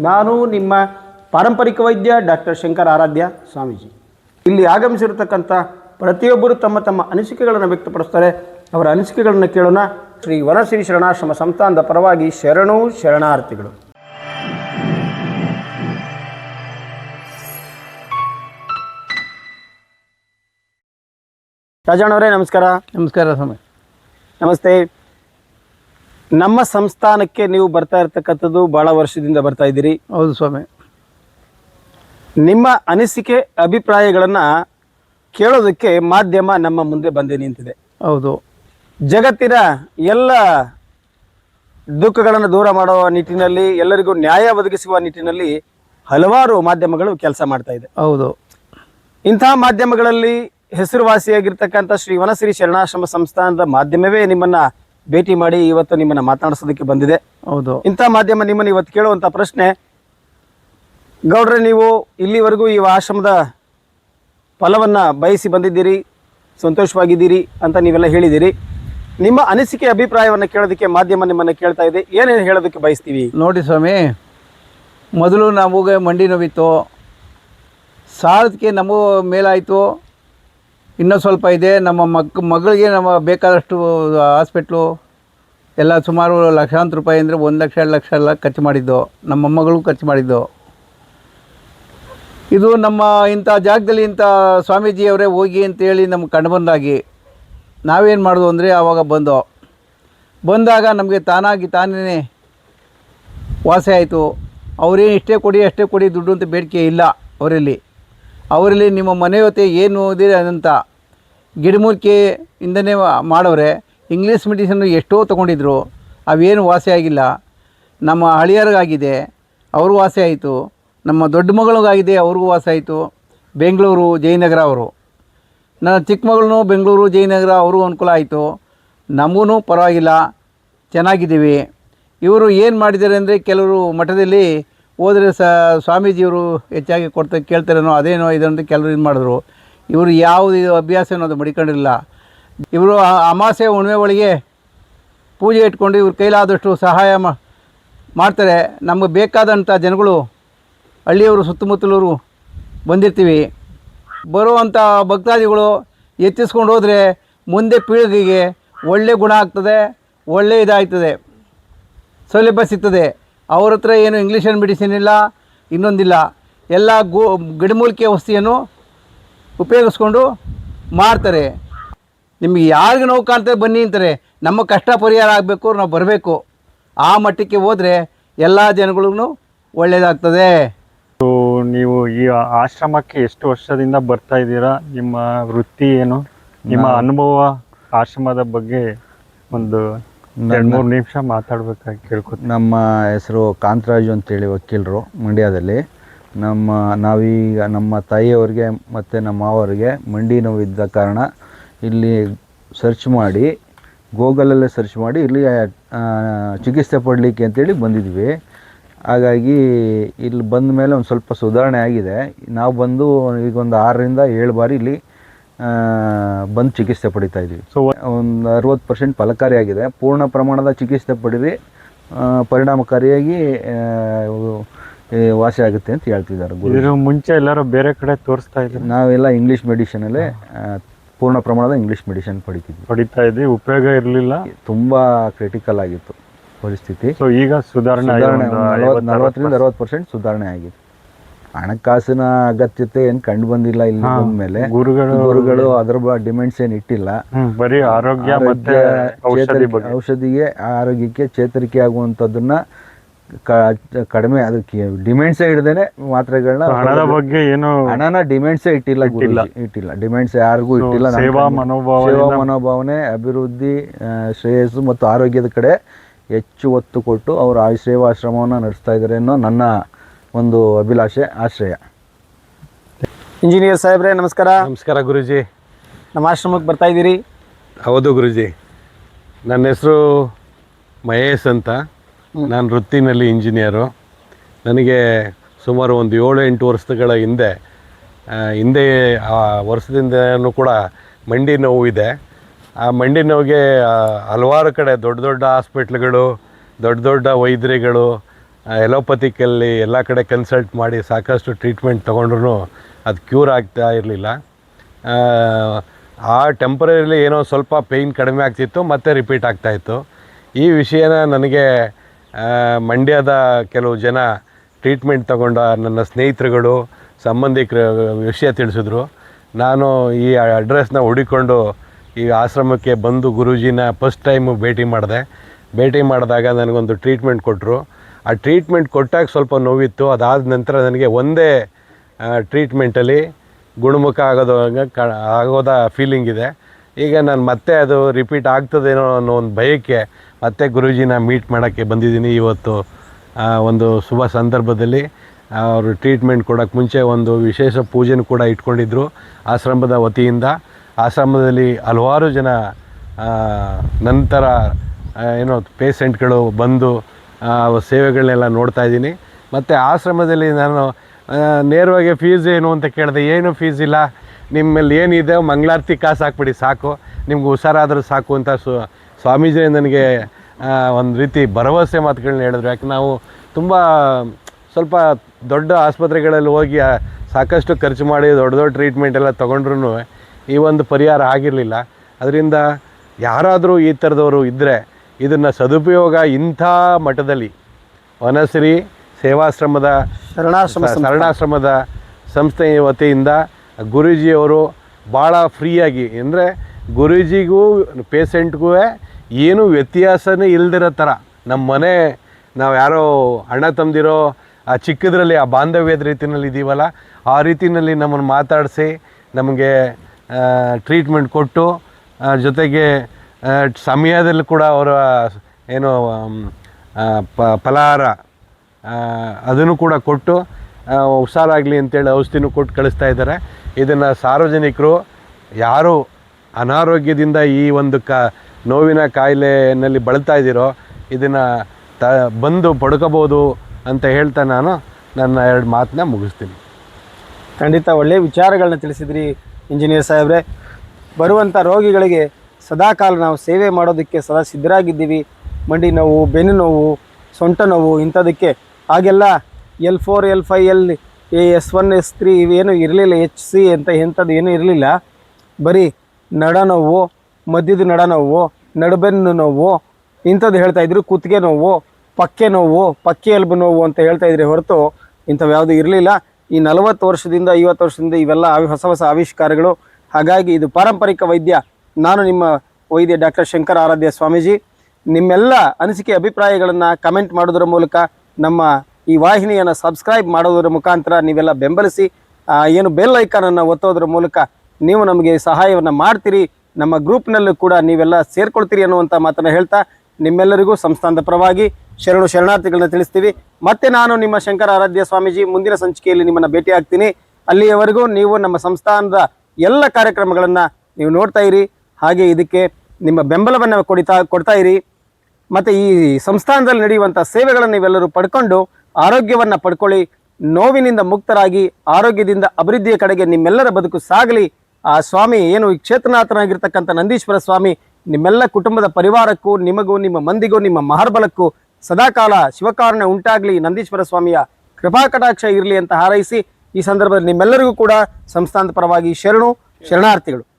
ನಾನು ನಿಮ್ಮ ಪಾರಂಪರಿಕ ವೈದ್ಯ ಡಾಕ್ಟರ್ ಶಂಕರ್ ಆರಾಧ್ಯ ಸ್ವಾಮೀಜಿ. ಇಲ್ಲಿ ಆಗಮಿಸಿರತಕ್ಕಂಥ ಪ್ರತಿಯೊಬ್ಬರು ತಮ್ಮ ತಮ್ಮ ಅನಿಸಿಕೆಗಳನ್ನು ವ್ಯಕ್ತಪಡಿಸ್ತಾರೆ. ಅವರ ಅನಿಸಿಕೆಗಳನ್ನು ಕೇಳೋಣ. ಶ್ರೀ ವನಶ್ರೀ ಶರಣಾಶ್ರಮ ಸಂಸ್ಥಾನದ ಪರವಾಗಿ ಶರಣು ಶರಣಾರ್ಥಿಗಳು. ರಾಜಣ್ಣವರೇ ನಮಸ್ಕಾರ. ನಮಸ್ಕಾರ ಸ್ವಾಮಿ. ನಮಸ್ತೆ. ನಮ್ಮ ಸಂಸ್ಥಾನಕ್ಕೆ ನೀವು ಬರ್ತಾ ಇರ್ತಕ್ಕಂಥದ್ದು ಬಹಳ ವರ್ಷದಿಂದ ಬರ್ತಾ ಇದ್ದೀರಿ. ಹೌದು ಸ್ವಾಮಿ. ನಿಮ್ಮ ಅನಿಸಿಕೆ ಅಭಿಪ್ರಾಯಗಳನ್ನು ಕೇಳೋದಕ್ಕೆ ಮಾಧ್ಯಮ ನಮ್ಮ ಮುಂದೆ ಬಂದೆ ನಿಂತಿದೆ. ಹೌದು. ಜಗತ್ತಿನ ಎಲ್ಲ ದುಃಖಗಳನ್ನು ದೂರ ಮಾಡುವ ನಿಟ್ಟಿನಲ್ಲಿ ಎಲ್ಲರಿಗೂ ನ್ಯಾಯ ಒದಗಿಸುವ ನಿಟ್ಟಿನಲ್ಲಿ ಹಲವಾರು ಮಾಧ್ಯಮಗಳು ಕೆಲಸ ಮಾಡ್ತಾ ಇದೆ. ಹೌದು. ಇಂತಹ ಮಾಧ್ಯಮಗಳಲ್ಲಿ ಹೆಸರುವಾಸಿಯಾಗಿರ್ತಕ್ಕಂಥ ಶ್ರೀ ವನಶ್ರೀ ಶರಣಾಶ್ರಮ ಸಂಸ್ಥಾನದ ಮಾಧ್ಯಮವೇ ನಿಮ್ಮನ್ನ ಭೇಟಿ ಮಾಡಿ ಇವತ್ತು ನಿಮ್ಮನ್ನ ಮಾತನಾಡಿಸೋದಕ್ಕೆ ಬಂದಿದೆ. ಹೌದು. ಇಂಥ ಮಾಧ್ಯಮ ನಿಮ್ಮನ್ನು ಇವತ್ತು ಕೇಳುವಂಥ ಪ್ರಶ್ನೆ ಗೌಡ್ರೆ ನೀವು ಇಲ್ಲಿವರೆಗೂ ಈ ಆಶ್ರಮದ ಫಲವನ್ನು ಬಯಸಿ ಬಂದಿದ್ದೀರಿ ಸಂತೋಷವಾಗಿದ್ದೀರಿ ಅಂತ ನೀವೆಲ್ಲ ಹೇಳಿದ್ದೀರಿ. ನಿಮ್ಮ ಅನಿಸಿಕೆ ಅಭಿಪ್ರಾಯವನ್ನು ಕೇಳೋದಕ್ಕೆ ಮಾಧ್ಯಮ ನಿಮ್ಮನ್ನು ಕೇಳ್ತಾ ಇದೆ. ಏನೇನು ಹೇಳೋದಕ್ಕೆ ಬಯಸ್ತೀವಿ? ನೋಡಿ ಸ್ವಾಮಿ ಮೊದಲು ನಮಗೆ ಮಂಡಿ ನೋವಿತ್ತು ಸಾಲದಕ್ಕೆ ನಮಗೂ ಮೇಲಾಯಿತು ಇನ್ನೂ ಸ್ವಲ್ಪ ಇದೆ. ನಮ್ಮ ಮಕ್ ಮಗಳಿಗೆ ನಮ್ಮ ಬೇಕಾದಷ್ಟು ಹಾಸ್ಪಿಟ್ಲು ಎಲ್ಲ ಸುಮಾರು ಲಕ್ಷಾಂತರ ರೂಪಾಯಿ ಅಂದರೆ ಒಂದು ಲಕ್ಷ, ಎರಡು ಲಕ್ಷ ಎಲ್ಲ ಖರ್ಚು ಮಾಡಿದ್ದು. ನಮ್ಮ ಮೊಮ್ಮಗಳು ಖರ್ಚು ಮಾಡಿದ್ದು. ಇದು ನಮ್ಮ ಇಂಥ ಜಾಗದಲ್ಲಿ ಇಂಥ ಸ್ವಾಮೀಜಿಯವರೇ ಹೋಗಿ ಅಂತೇಳಿ ನಮ್ಗೆ ಕಂಡು ಬಂದಾಗಿ ನಾವೇನು ಮಾಡೋದು ಅಂದರೆ ಆವಾಗ ಬಂದು, ಬಂದಾಗ ನಮಗೆ ತಾನಾಗಿ ತಾನೇ ವಾಸಿ ಆಯಿತು. ಅವರೇನು ಇಷ್ಟೇ ಕೊಡಿ, ಅಷ್ಟೇ ಕೊಡಿ ದುಡ್ಡು ಅಂತ ಬೇಡಿಕೆ ಇಲ್ಲ ಅವರಲ್ಲಿ. ಅವರಲ್ಲಿ ನಿಮ್ಮ ಮನೆಯವತೆ ಏನು ಓದಿರಿ ಅದಂತ ಗಿಡಮೂಲಿಕೆಯಿಂದನೇ ಮಾಡವ್ರೆ ಇಂಗ್ಲೀಷ್ ಮೆಡಿಸನ್ನು ಎಷ್ಟೋ ತೊಗೊಂಡಿದ್ರು, ಅವೇನು ವಾಸಿ ಆಗಿಲ್ಲ. ನಮ್ಮ ಹಳಿಯರಿಗಾಗಿದೆ, ಅವರು ವಾಸಿ ಆಯಿತು. ನಮ್ಮ ದೊಡ್ಡ ಮಗಳಿಗಾಗಿದೆ, ಅವ್ರಿಗೂ ವಾಸಿ ಆಯಿತು. ಬೆಂಗಳೂರು ಜಯನಗರ ಅವರು. ನನ್ನ ಚಿಕ್ಕ ಮಗಳೂ ಬೆಂಗಳೂರು ಜಯನಗರ ಅವ್ರಿಗೂ ಅನುಕೂಲ ಆಯಿತು. ನಮಗೂ ಪರವಾಗಿಲ್ಲ, ಚೆನ್ನಾಗಿದ್ದೀವಿ. ಇವರು ಏನು ಮಾಡಿದ್ದಾರೆ ಅಂದರೆ ಕೆಲವರು ಮಠದಲ್ಲಿ ಹೋದರೆ ಸ ಸ್ವಾಮೀಜಿಯವರು ಹೆಚ್ಚಾಗಿ ಕೊಡ್ತಾ ಕೇಳ್ತಾರೇನೋ ಅದೇನೋ ಇದಂತ ಕೆಲವರು ಇದು ಮಾಡಿದ್ರು. ಇವರು ಯಾವುದು ಇದು ಅಭ್ಯಾಸ ಅನ್ನೋದು ಮಡಿಕೊಂಡಿರಲಿಲ್ಲ ಇವರು ಅಮಾಸೆ ಹುಣ್ಣಿಮೆ ಒಳಗೆ ಪೂಜೆ ಇಟ್ಕೊಂಡು ಇವ್ರ ಕೈಲಾದಷ್ಟು ಸಹಾಯ ಮಾಡ್ತಾರೆ. ನಮಗೆ ಬೇಕಾದಂಥ ಜನಗಳು, ಹಳ್ಳಿಯವರು, ಸುತ್ತಮುತ್ತಲವರು ಬಂದಿರ್ತೀವಿ. ಬರುವಂಥ ಭಕ್ತಾದಿಗಳು ಎತ್ತಿಸ್ಕೊಂಡು ಹೋದರೆ ಮುಂದೆ ಪೀಳಿಗೆಗೆ ಒಳ್ಳೆ ಗುಣ ಆಗ್ತದೆ, ಒಳ್ಳೆ ಇದಾಗ್ತದೆ ಸೌಲಭ್ಯ ಸಿಗ್ತದೆ. ಅವ್ರ ಹತ್ರ ಏನು ಇಂಗ್ಲೀಷನ್ ಮೆಡಿಸಿನ್ ಇಲ್ಲ ಇನ್ನೊಂದಿಲ್ಲ ಎಲ್ಲ ಗೋ ಗಿಡಮೂಲಿಕೆ ಔಷಧಿಯನ್ನು ಉಪಯೋಗಿಸ್ಕೊಂಡು ಮಾಡ್ತಾರೆ ನಿಮಗೆ ಯಾರಿಗೆ ನೋವು ಕಾಣ್ತಾರೆ ಬನ್ನಿ ಅಂತಾರೆ. ನಮ್ಮ ಕಷ್ಟ ಪರಿಹಾರ ಆಗಬೇಕು ನಾವು ಬರಬೇಕು. ಆ ಮಟ್ಟಕ್ಕೆ ಹೋದರೆ ಎಲ್ಲ ಜನಗಳಿಗೂ ಒಳ್ಳೆಯದಾಗ್ತದೆ ನೀವು ಈ ಆಶ್ರಮಕ್ಕೆ ಎಷ್ಟು ವರ್ಷದಿಂದ ಬರ್ತಾ ಇದ್ದೀರಾ? ನಿಮ್ಮ ವೃತ್ತಿ ಏನು? ನಿಮ್ಮ ಅನುಭವ ಆಶ್ರಮದ ಬಗ್ಗೆ ಒಂದು ಎರಡು ಮೂರು ನಿಮಿಷ ಮಾತಾಡ್ಬೇಕಾಗಿ ಕೇಳ್ಕೊತೀನಿ. ನಮ್ಮ ಹೆಸರು ಕಾಂತರಾಜು ಅಂತೇಳಿ ವಕೀಲರು ಮಂಡ್ಯದಲ್ಲಿ. ನಮ್ಮ ನಾವೀಗ ನಮ್ಮ ತಾಯಿಯವರಿಗೆ ಮತ್ತು ನಮ್ಮ ಮಾವರಿಗೆ ಮಂಡಿ ನೋವಿದ್ದ ಕಾರಣ ಇಲ್ಲಿ ಸರ್ಚ್ ಮಾಡಿ ಗೂಗಲಲ್ಲೇ ಸರ್ಚ್ ಮಾಡಿ ಇಲ್ಲಿ ಚಿಕಿತ್ಸೆ ಪಡಲಿಕ್ಕೆ ಅಂತೇಳಿ ಬಂದಿದ್ವಿ ಹಾಗಾಗಿ ಇಲ್ಲಿ ಬಂದ ಮೇಲೆ ಒಂದು ಸ್ವಲ್ಪ ಸುಧಾರಣೆ ಆಗಿದೆ. ನಾವು ಬಂದು ಈಗ ಒಂದು ಆರರಿಂದ ಏಳು ಬಾರಿ ಇಲ್ಲಿ ಬಂದು ಚಿಕಿತ್ಸೆ ಪಡಿತಾ ಇದ್ದೀವಿ ಸೊ ಒಂದು ಅರವತ್ತು ಪರ್ಸೆಂಟ್ ಫಲಕಾರಿಯಾಗಿದೆ. ಪೂರ್ಣ ಪ್ರಮಾಣದ ಚಿಕಿತ್ಸೆ ಪಡೆದು ಪರಿಣಾಮಕಾರಿಯಾಗಿ ವಾಸಿ ಆಗುತ್ತೆ ಅಂತ ಹೇಳ್ತಿದ್ದಾರೆ ಮುಂಚೆ ಎಲ್ಲರೂ ಬೇರೆ ಕಡೆ ತೋರಿಸ್ತಾ ಇದ್ದೀವಿ ನಾವೆಲ್ಲ ಇಂಗ್ಲೀಷ್ ಮೆಡಿಷನಲ್ಲೇ ಪೂರ್ಣ ಪ್ರಮಾಣದ ಇಂಗ್ಲೀಷ್ ಮೆಡಿಷನ್ ಪಡಿತಿದ್ವಿ. ಪಡಿತಾ ಇದ್ವಿ. ಉಪಯೋಗ ಇರಲಿಲ್ಲ. ತುಂಬ ಕ್ರಿಟಿಕಲ್ ಆಗಿತ್ತು ಪರಿಸ್ಥಿತಿ. ಸೊ ಈಗ ಸುಧಾರಣೆ ನಲವತ್ತರಿಂದ ಅರವತ್ತು ಪರ್ಸೆಂಟ್ ಸುಧಾರಣೆ ಆಗಿದೆ. ಹಣಕಾಸಿನ ಅಗತ್ಯತೆ ಏನು ಕಂಡು ಬಂದಿಲ್ಲ ಇಲ್ಲಿ ಬಂದ್ಮೇಲೆ. ಗುರುಗಳು ಗುರುಗಳು ಅದ್ರ ಡಿಮೆಂಡ್ಸ್ ಏನು ಇಟ್ಟಿಲ್ಲ. ಬರೀ ಆರೋಗ್ಯ ಮತ್ತೆ ಚೇತರಿಕೆ- ಔಷಧಿಗೆ ಆರೋಗ್ಯಕ್ಕೆ ಚೇತರಿಕೆ ಆಗುವಂಥದ್ದನ್ನ ಕಡಿಮೆ ಅದಕ್ಕೆ ಡಿಮ್ಯಾಂಡ್ಸೇ ಹಿಡ್ದೇನೆ ಮಾತ್ರೆಗಳನ್ನ ಹಣದ ಬಗ್ಗೆ ಏನು ಹಣನ ಡಿಮ್ಯಾಂಡ್ಸೇ ಇಟ್ಟಿಲ್ಲ ಇಟ್ಟಿಲ್ಲ. ಡಿಮ್ಯಾಂಡ್ಸ್ ಯಾರಿಗೂ ಇಟ್ಟಿಲ್ಲ. ಸೇವಾ ಸೇವಾ ಮನೋಭಾವನೆ ಅಭಿವೃದ್ಧಿ ಶ್ರೇಯಸ್ಸು ಮತ್ತು ಆರೋಗ್ಯದ ಕಡೆ ಹೆಚ್ಚು ಒತ್ತು ಕೊಟ್ಟು ಅವರು ಆ ಸೇವಾಶ್ರಮವನ್ನು ನಡೆಸ್ತಾ ಇದ್ದಾರೆ ಅನ್ನೋ ನನ್ನ ಒಂದು ಅಭಿಲಾಷೆ ಆಶ್ರಯ. ಇಂಜಿನಿಯರ್ ಸಾಹೇಬ್ರೆ ನಮಸ್ಕಾರ. ನಮಸ್ಕಾರ ಗುರುಜಿ. ನಮ್ಮ ಆಶ್ರಮಕ್ಕೆ ಬರ್ತಾ ಇದ್ದೀರಿ? ಹೌದು ಗುರುಜಿ. ನನ್ನ ಹೆಸರು ಮಹೇಶ್ ಅಂತ. ನಾನು ವೃತ್ತಿನಲ್ಲಿ ಇಂಜಿನಿಯರು. ನನಗೆ ಸುಮಾರು ಒಂದು ಏಳು ಎಂಟು ವರ್ಷಗಳ ಹಿಂದೆ ಹಿಂದೆ ಆ ವರ್ಷದಿಂದನೂ ಕೂಡ ಮಂಡಿ ನೋವು ಇದೆ. ಆ ಮಂಡಿ ನೋವಿಗೆ ಹಲವಾರು ಕಡೆ ದೊಡ್ಡ ದೊಡ್ಡ ಹಾಸ್ಪಿಟ್ಲ್ಗಳು ದೊಡ್ಡ ದೊಡ್ಡ ವೈದ್ಯರುಗಳು ಎಲೋಪತಿಕಲ್ಲಿ ಎಲ್ಲ ಕಡೆ ಕನ್ಸಲ್ಟ್ ಮಾಡಿ ಸಾಕಷ್ಟು ಟ್ರೀಟ್ಮೆಂಟ್ ತೊಗೊಂಡ್ರು ಅದು ಕ್ಯೂರ್ ಆಗ್ತಾ ಇರಲಿಲ್ಲ. ಆ ಟೆಂಪ್ರರಿಲಿ ಏನೋ ಸ್ವಲ್ಪ ಪೇಯ್ನ್ ಕಡಿಮೆ ಆಗ್ತಿತ್ತು, ಮತ್ತೆ ರಿಪೀಟ್ ಆಗ್ತಾಯಿತ್ತು ಈ ವಿಷಯನ ನನಗೆ ಮಂಡ್ಯದ ಕೆಲವು ಜನ ಟ್ರೀಟ್ಮೆಂಟ್ ತಗೊಂಡ ನನ್ನ ಸ್ನೇಹಿತರುಗಳು, ಸಂಬಂಧಿಕರ ವಿಷಯ ತಿಳಿಸಿದ್ರು. ನಾನು ಈ ಅಡ್ರೆಸ್ನ ಹುಡುಕೊಂಡು ಈ ಆಶ್ರಮಕ್ಕೆ ಬಂದು ಗುರೂಜಿನ ಫಸ್ಟ್ ಟೈಮು ಭೇಟಿ ಮಾಡಿದೆ. ಭೇಟಿ ಮಾಡಿದಾಗ ನನಗೊಂದು ಟ್ರೀಟ್ಮೆಂಟ್ ಕೊಟ್ಟರು ಆ ಟ್ರೀಟ್ಮೆಂಟ್ ಕೊಟ್ಟಾಗ ಸ್ವಲ್ಪ ನೋವಿತ್ತು. ಅದಾದ ನಂತರ ನನಗೆ ಒಂದೇ ಟ್ರೀಟ್ಮೆಂಟಲ್ಲಿ ಗುಣಮುಖ ಆಗೋದು ಕ, ಆಗೋದ ಫೀಲಿಂಗ್ ಇದೆ. ಈಗ ನಾನು ಮತ್ತೆ ಅದು ರಿಪೀಟ್ ಆಗ್ತದೇನೋ ಅನ್ನೋ ಒಂದು ಭಯಕ್ಕೆ ಮತ್ತೆ ಗುರೂಜಿನ ಮೀಟ್ ಮಾಡೋಕ್ಕೆ ಬಂದಿದ್ದೀನಿ ಇವತ್ತು ಒಂದು ಶುಭ ಸಂದರ್ಭದಲ್ಲಿ. ಅವರು ಟ್ರೀಟ್ಮೆಂಟ್ ಕೊಡೋಕ್ಕೆ ಮುಂಚೆ ಒಂದು ವಿಶೇಷ ಪೂಜೆನೂ ಕೂಡ ಇಟ್ಕೊಂಡಿದ್ರು ಆಶ್ರಮದ ವತಿಯಿಂದ. ಆಶ್ರಮದಲ್ಲಿ ಹಲವಾರು ಜನ ನಂತರ ಏನೋ ಪೇಷೆಂಟ್ಗಳು ಬಂದು ಸೇವೆಗಳನ್ನೆಲ್ಲ ನೋಡ್ತಾ ಇದ್ದೀನಿ. ಮತ್ತು ಆಶ್ರಮದಲ್ಲಿ ನಾನು ನೇರವಾಗಿ ಫೀಸ್ ಏನು ಅಂತ ಕೇಳಿದೆ, ಏನು ಫೀಸ್ ಇಲ್ಲ. ನಿಮ್ಮಲ್ಲಿ ಏನಿದೆ, ಮಂಗಳಾರತಿ ಕಾಸು ಹಾಕ್ಬಿಡಿ, ಸಾಕು. ನಿಮ್ಗೆ ಹುಷಾರಾದರೂ ಸಾಕು ಅಂತ ಸು ಸ್ವಾಮೀಜಿ ನನಗೆ ಒಂದು ರೀತಿ ಭರವಸೆ ಮಾತುಗಳನ್ನ ಹೇಳಿದ್ರು. ಯಾಕೆ ನಾವು ತುಂಬ ಸ್ವಲ್ಪ ದೊಡ್ಡ ಆಸ್ಪತ್ರೆಗಳಲ್ಲಿ ಹೋಗಿ ಸಾಕಷ್ಟು ಖರ್ಚು ಮಾಡಿ ದೊಡ್ಡ ದೊಡ್ಡ ಟ್ರೀಟ್ಮೆಂಟ್ ಎಲ್ಲ ತೊಗೊಂಡ್ರೂ ಈ ಒಂದು ಪರಿಹಾರ ಆಗಿರಲಿಲ್ಲ. ಅದರಿಂದ ಯಾರಾದರೂ ಈ ಥರದವರು ಇದ್ದರೆ ಇದನ್ನು ಸದುಪಯೋಗ ಇಂಥ ಮಠದಲ್ಲಿ ವನಶ್ರೀ ಸೇವಾಶ್ರಮದ ಶರಣಾಶ್ರಮ ಶರಣಾಶ್ರಮದ ಸಂಸ್ಥೆಯ ವತಿಯಿಂದ ಗುರೂಜಿಯವರು ಭಾಳ ಫ್ರೀಯಾಗಿ ಅಂದರೆ ಗುರೂಜಿಗೂ ಪೇಷೆಂಟ್ಗೂ ಏನು ವ್ಯತ್ಯಾಸನೇ ಇಲ್ದಿರೋ ಥರ. ನಮ್ಮ ಮನೆ ನಾವು ಯಾರೋ ಅಣ್ಣ ತಂದಿರೋ ಆ ಚಿಕ್ಕದ್ರಲ್ಲಿ ಆ ಬಾಂಧವ್ಯದ ರೀತಿಯಲ್ಲಿ ಇದ್ದೀವಲ್ಲ ಆ ರೀತಿಯಲ್ಲಿ ನಮ್ಮನ್ನು ಮಾತಾಡಿಸಿ ನಮಗೆ ಟ್ರೀಟ್ಮೆಂಟ್ ಕೊಟ್ಟು ಜೊತೆಗೆ ಸಮಯದಲ್ಲಿ ಕೂಡ ಅವರ, ಏನು ಪ, ಫಲಹಾರ ಅದನ್ನು ಕೂಡ ಕೊಟ್ಟು ಹುಷಾರಾಗಲಿ ಅಂತೇಳಿ ಔಷಧಿನೂ ಕೊಟ್ಟು ಕಳಿಸ್ತಾ ಇದ್ದಾರೆ. ಇದನ್ನು ಸಾರ್ವಜನಿಕರು ಯಾರು ಅನಾರೋಗ್ಯದಿಂದ ಈ ಒಂದು ಕ, ನೋವಿನ ಕಾಯಿಲೆಯಲ್ಲಿ ಬಳಲ್ತಾ ಇದ್ದೀರೋ, ಇದನ್ನು ತ, ಬಂದು ಪಡ್ಕೋಬೋದು ಅಂತ ಹೇಳ್ತಾ ನಾನು ನನ್ನ ಎರಡು ಮಾತನ್ನ ಮುಗಿಸ್ತೀನಿ. ಖಂಡಿತ ಒಳ್ಳೆಯ ವಿಚಾರಗಳನ್ನ ತಿಳಿಸಿದ್ರಿ ಇಂಜಿನಿಯರ್ ಸಾಹೇಬ್ರೆ. ಬರುವಂಥ ರೋಗಿಗಳಿಗೆ ಸದಾಕಾಲ ನಾವು ಸೇವೆ ಮಾಡೋದಕ್ಕೆ ಸದಾ ಸಿದ್ಧರಾಗಿದ್ದೀವಿ. ಮಂಡಿ ನೋವು, ಬೆನ್ನು ನೋವು, ಸೊಂಟ ನೋವು ಇಂಥದಕ್ಕೆ. ಹಾಗೆಲ್ಲ L four, L five L A S one, S three ಇವೇನು ಇರಲಿಲ್ಲ, ಎಚ್ ಸಿ ಅಂತ ಎಂಥದ್ದು ಏನೂ ಇರಲಿಲ್ಲ. ಬರೀ ನಡ ನೋವು ಮಧ್ಯದ ನಡ ನೋವು, ನಡುಬೆನ್ನು ನೋವು, ಇಂಥದ್ದು ಹೇಳ್ತಾ ಇದ್ರು ಕುತ್ತಿಗೆ ನೋವು, ಪಕ್ಕೆ ನೋವು, ಪಕ್ಕೆ ಎಲ್ಬು ನೋವು ಅಂತ ಹೇಳ್ತಾ ಇದ್ರೆ ಹೊರತು ಇಂಥವು ಯಾವುದು ಇರಲಿಲ್ಲ. ಈ ನಲವತ್ತು ವರ್ಷದಿಂದ, ಐವತ್ತು ವರ್ಷದಿಂದ ಇವೆಲ್ಲ ಹೊಸ ಹೊಸ ಆವಿಷ್ಕಾರಗಳು. ಹಾಗಾಗಿ ಇದು ಪಾರಂಪರಿಕ ವೈದ್ಯ ನಾನು ನಿಮ್ಮ ವೈದ್ಯ ಡಾಕ್ಟರ್ ಶಂಕರ ಆರಾಧ್ಯ ಸ್ವಾಮೀಜಿ. ನಿಮ್ಮೆಲ್ಲ ಅನಿಸಿಕೆ ಅಭಿಪ್ರಾಯಗಳನ್ನು ಕಮೆಂಟ್ ಮಾಡೋದರ ಮೂಲಕ ನಮ್ಮ ಈ ವಾಹಿನಿಯನ್ನು ಸಬ್ಸ್ಕ್ರೈಬ್ ಮಾಡೋದರ ಮುಖಾಂತರ ನೀವೆಲ್ಲ ಬೆಂಬಲಿಸಿ ಏನು ಬೆಲ್ ಐಕಾನನ್ನು ಒತ್ತೋದ್ರ ಮೂಲಕ ನೀವು ನಮಗೆ ಸಹಾಯವನ್ನು ಮಾಡ್ತೀರಿ. ನಮ್ಮ ಗ್ರೂಪ್ನಲ್ಲೂ ಕೂಡ ನೀವೆಲ್ಲ ಸೇರ್ಕೊಳ್ತೀರಿ ಅನ್ನುವಂಥ ಮಾತನ್ನು ಹೇಳ್ತಾ ನಿಮ್ಮೆಲ್ಲರಿಗೂ ಸಂಸ್ಥಾನದ ಪರವಾಗಿ ಶರಣು ಶರಣಾರ್ಥಿಗಳನ್ನ ತಿಳಿಸ್ತೀವಿ. ಮತ್ತೆ ನಾನು ನಿಮ್ಮ ಶಂಕರ ಆರಾಧ್ಯ ಸ್ವಾಮೀಜಿ ಮುಂದಿನ ಸಂಚಿಕೆಯಲ್ಲಿ ನಿಮ್ಮನ್ನು ಭೇಟಿ ಆಗ್ತೀನಿ ಅಲ್ಲಿಯವರೆಗೂ ನೀವು ನಮ್ಮ ಸಂಸ್ಥಾನದ ಎಲ್ಲ ಕಾರ್ಯಕ್ರಮಗಳನ್ನು ನೀವು ನೋಡ್ತಾ ಇರಿ. ಹಾಗೆ ಇದಕ್ಕೆ ನಿಮ್ಮ ಬೆಂಬಲವನ್ನು ಕೊಡಿತಾ ಕೊಡ್ತಾ ಇರಿ. ಮತ್ತು ಈ ಸಂಸ್ಥಾನದಲ್ಲಿ ನಡೆಯುವಂಥ ಸೇವೆಗಳನ್ನು ನೀವೆಲ್ಲರೂ ಪಡ್ಕೊಂಡು ಆರೋಗ್ಯವನ್ನು ಪಡ್ಕೊಳ್ಳಿ. ನೋವಿನಿಂದ ಮುಕ್ತರಾಗಿ, ಆರೋಗ್ಯದಿಂದ ಅಭಿವೃದ್ಧಿಯ ಕಡೆಗೆ ನಿಮ್ಮೆಲ್ಲರ ಬದುಕು ಸಾಗಲಿ. ಆ ಸ್ವಾಮಿ ಏನು ಈ ಕ್ಷೇತ್ರನಾಥನಾಗಿರ್ತಕ್ಕಂಥ ನಂದೀಶ್ವರ ಸ್ವಾಮಿ, ನಿಮ್ಮೆಲ್ಲ ಕುಟುಂಬದ ಪರಿವಾರಕ್ಕೂ, ನಿಮಗೂ, ನಿಮ್ಮ ಮಂದಿಗೂ, ನಿಮ್ಮ ಮಹರ್ಬಲಕ್ಕೂ ಸದಾಕಾಲ ಶಿವಕಾರಣ ಉಂಟಾಗಲಿ. ನಂದೀಶ್ವರ ಸ್ವಾಮಿಯ ಕೃಪಾಕಟಾಕ್ಷ ಇರಲಿ ಅಂತ ಹಾರೈಸಿ, ಈ ಸಂದರ್ಭದಲ್ಲಿ ನಿಮ್ಮೆಲ್ಲರಿಗೂ ಕೂಡ ಸಂಸ್ಥಾನದ ಪರವಾಗಿ ಶರಣು, ಶರಣಾರ್ಥಿಗಳು.